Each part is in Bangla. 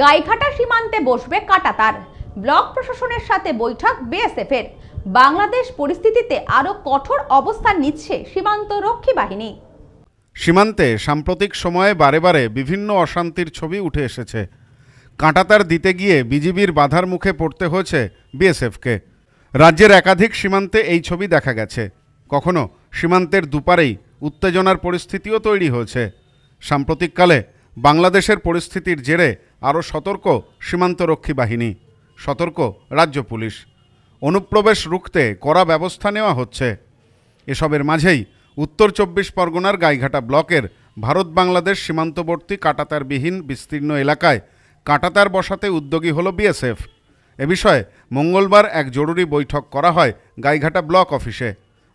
গাইঘাটা সীমান্তে বসবে কাটাতার ব্লক প্রশাসনের সাথে বৈঠক বিএসএফের। বাংলাদেশ পরিস্থিতিতে আরও কঠোর অবস্থান নিচ্ছে সীমান্ত রক্ষী বাহিনী। সীমান্তে সাম্প্রতিক সময়ে বারে বারে বিভিন্ন অশান্তির ছবি উঠে এসেছে। কাঁটাতার দিতে গিয়ে বিজিবির বাধার মুখে পড়তে হয়েছে বিএসএফকে। রাজ্যের একাধিক সীমান্তে এই ছবি দেখা গেছে। কখনো সীমান্তের দুপারেই উত্তেজনার পরিস্থিতিও তৈরি হয়েছে। সাম্প্রতিককালে বাংলাদেশের পরিস্থিতির জেরে আরও সতর্ক সীমান্তরক্ষী বাহিনী, সতর্ক রাজ্য পুলিশ। অনুপ্রবেশ রুখতে কড়া ব্যবস্থা নেওয়া হচ্ছে। এসবের মাঝেই উত্তর চব্বিশ পরগনার গাইঘাটা ব্লকের ভারত বাংলাদেশ সীমান্তবর্তী কাটাতারবিহীন বিস্তীর্ণ এলাকায় কাটাতার বসাতে উদ্যোগী হল বিএসএফ। এ বিষয়ে মঙ্গলবার এক জরুরি বৈঠক করা হয় গাইঘাটা ব্লক অফিসে।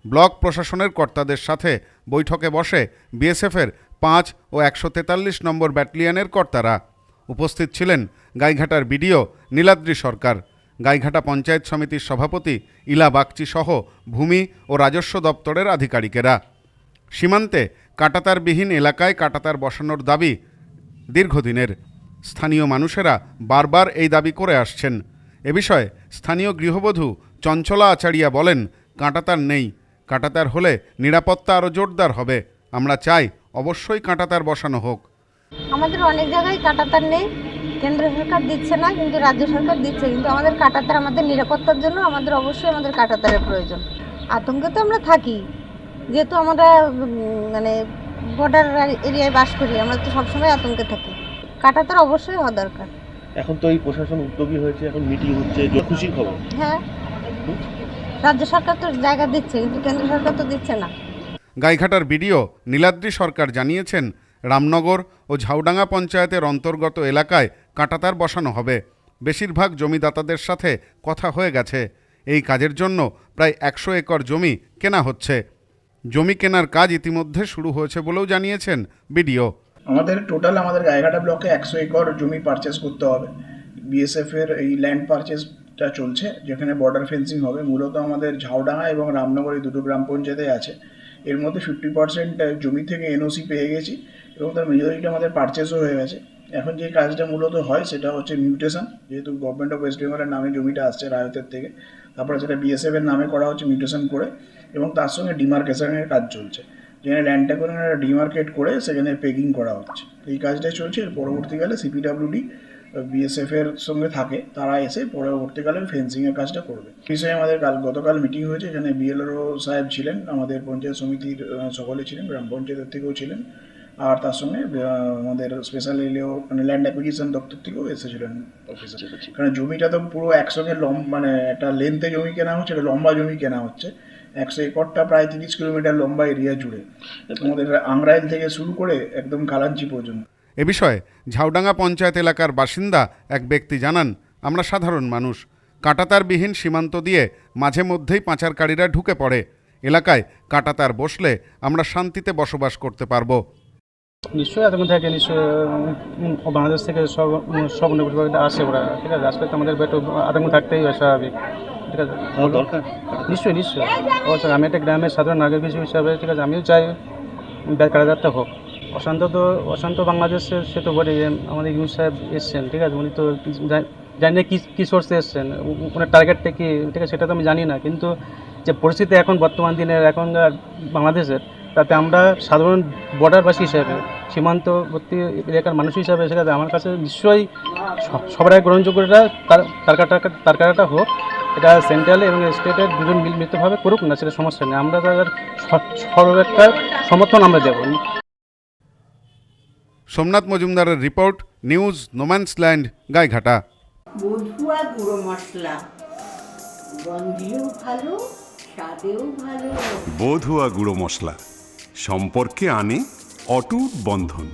ব্লক প্রশাসনের কর্তাদের সাথে বৈঠকে বসে বিএসএফের পাঁচ ও একশো তেতাল্লিশ নম্বর ব্যাটালিয়নের কর্তারা। উপস্থিত ছিলেন গাইঘাটার বিডিও নীলাদ্রি সরকার। গাইঘাটা পঞ্চায়েত সমিতির সভাপতি ইলা বাগচি সহ ভূমি ও রাজস্ব দপ্তরের আধিকারিকেরা। সীমান্তে কাটাতারবিহীন এলাকায় কাটাতার বসানোর দাবি দীর্ঘদিনের। স্থানীয় মানুষেরা বারবার এই দাবি করে আসছেন। এ বিষয়ে স্থানীয় গৃহবধূ চঞ্চলা আচারিয়া বলেন, কাঁটাতার নেই। কাঁটাতার হলে নিরাপত্তা আরও জোরদার হবে। আমরা চাই অবশ্যই কাঁটাতার বসানো হোক। আমাদের অনেক জায়গায় কাটাতার নেই। কেন্দ্র সরকার দিচ্ছে না কিন্তু রাজ্য সরকার দিচ্ছে। কিন্তু আমাদের কাটাতার আমাদের নিরাপত্তার জন্য আমাদের অবশ্যই আমাদের কাটাতারের প্রয়োজন। আতঙ্কে তো আমরা থাকি। যেহেতু আমরা মানে বর্ডার এরিয়ায় বাস করি আমরা তো সবসময় আতঙ্কে থাকি। কাটাতার অবশ্যই হওয়া দরকার। এখন তো এই প্রশাসন উদ্যোগী হয়েছে এখন মিটিং হচ্ছে যে খুশির খবর। হ্যাঁ। রাজ্য সরকার তো জায়গা দিচ্ছে কিন্তু কেন্দ্র সরকার তো দিচ্ছে না। গাইঘাটার বিডিও নীলাদ্রি সরকার জানিয়েছেন রামনগর ও ঝাউডাঙ্গা পঞ্চায়েতের অন্তর্গত এলাকায় কাঁটাতার বসানো হবে। বেশিরভাগ জমিদাতাদের সাথে কথা হয়ে গেছে। এই কাজের জন্য প্রায় একশো একর জমি কেনা হচ্ছে। জমি কেনার কাজ ইতিমধ্যে শুরু হয়েছে বলেও জানিয়েছেন বিডিও। আমাদের টোটাল আমাদের গায়েঘাটা ব্লকে একশো একর জমি পারচেস করতে হবে। বিএসএফ এর এই ল্যান্ড পারচেসটা চলছে, যেখানে বর্ডার ফেন্সিং হবে। মূলত আমাদের ঝাউডাঙ্গা এবং রামনগর এই দুটো গ্রাম পঞ্চায়েতে আছে। এর মধ্যে ফিফটি পার্সেন্ট জমি থেকে এনওসি পেয়ে গেছি এবং তার মেজরিটি আমাদের পারচেসও হয়ে গেছে। এখন যে কাজটা মূলত হয় সেটা হচ্ছে মিউটেশন যেহেতু গভর্নমেন্ট অফ ওয়েস্ট বেঙ্গলের নামে জমিটা আসছে রায়তের থেকে। তারপরে সেটা বিএসএফ এর নামে করা হচ্ছে মিউটেশন করে এবং তার সঙ্গে ডিমার্কেশনের কাজ চলছে। যেখানে ল্যান্ডটা করে ডিমার্কেট করে সেখানে পেকিং করা হচ্ছে। এই কাজটাই চলছে, এর পরবর্তীকালে সিপিডাব্লিউডি বিএসএফ এর সঙ্গে থাকে তারা এসে পরবর্তীকালে ফেন্সিং এর কাজটা করবে। বিষয়ে আমাদের কাল গতকাল মিটিং হয়েছে এখানে বিএলআরও সাহেব ছিলেন আমাদের পঞ্চায়েত সমিতির সকলে ছিলেন গ্রাম পঞ্চায়েতের থেকেও ছিলেন। আর তার সঙ্গে আমাদের স্পেশাল এলেও মানে ল্যান্ড অ্যাকুইজিশন দপ্তর থেকেও এসেছিলেন অফিসার কারণ জমিটা তো পুরো একসঙ্গে লম মানে একটা লেন্থে জমি কেনা হচ্ছে একটা লম্বা জমি কেনা হচ্ছে। একশো একরটা প্রায় তিরিশ কিলোমিটার লম্বা এরিয়া জুড়ে। আমাদের আংরাইল থেকে শুরু করে একদম কালাঞ্চি পর্যন্ত। এ বিষয়ে ঝাউডাঙ্গা পঞ্চায়েত এলাকার বাসিন্দা এক ব্যক্তি জানান আমরা সাধারণ মানুষ। কাঁটাতারবিহীন সীমান্ত দিয়ে মাঝে মধ্যেই পাচারকারীরা ঢুকে পড়ে। এলাকায় কাঁটাতার বসলে আমরা শান্তিতে বসবাস করতে পারব। নিশ্চয়ই আতঙ্ক থাকে নিশ্চয়ই বাংলাদেশ থেকে সব সব নগরবাসীরা আসে ওরা। ঠিক আছে? আসলে তো আমাদের একটু আতঙ্ক থাকতেই হয় স্বাভাবিক। ঠিক আছে? দরকার। নিশ্চয়ই নিশ্চয়ই। অবশ্যই আমি একটা গ্রামের সাধারণ নাগরিক হিসেবে ঠিক আছে? আমিও চাই কারাগারটা হোক। অশান্ত তো, অশান্ত বাংলাদেশের সে তো বলে আমাদের ইউনুস সাহেব এসছেন, ঠিক আছে? উনি তো জানি না কী কী সোর্সে এসছেন ওনার টার্গেটটা কি, ঠিক আছে? সেটা তো আমি জানি না, কিন্তু যে পরিস্থিতি এখন বর্তমান দিনের এখনকার বাংলাদেশের, তাতে আমরা সাধারণ বর্ডারবাসী হিসাবে, সীমান্তবর্তী এলাকার মানুষ হিসাবে, সেটা আমার কাছে নিশ্চয়ই সবার আগে গ্রহণযোগ্যটা তার তারকাটা তারকাটা হোক, এটা সেন্ট্রাল এবং স্টেটের দুজন মিলিতভাবে করুক না, সেটা সমস্যা নেই। আমরা তাদের সর্ব একটা সমর্থন আমরা দেবো। সোমনাথ মজুমদারের report news no man's land Gaighata. বধুয়া গুঁড়ো মশলা। গন্ধেও ভালো স্বাদেও ভালো। বধুয়া গুঁড়ো মশলা। সম্পর্কে আনে অটুট বন্ধন।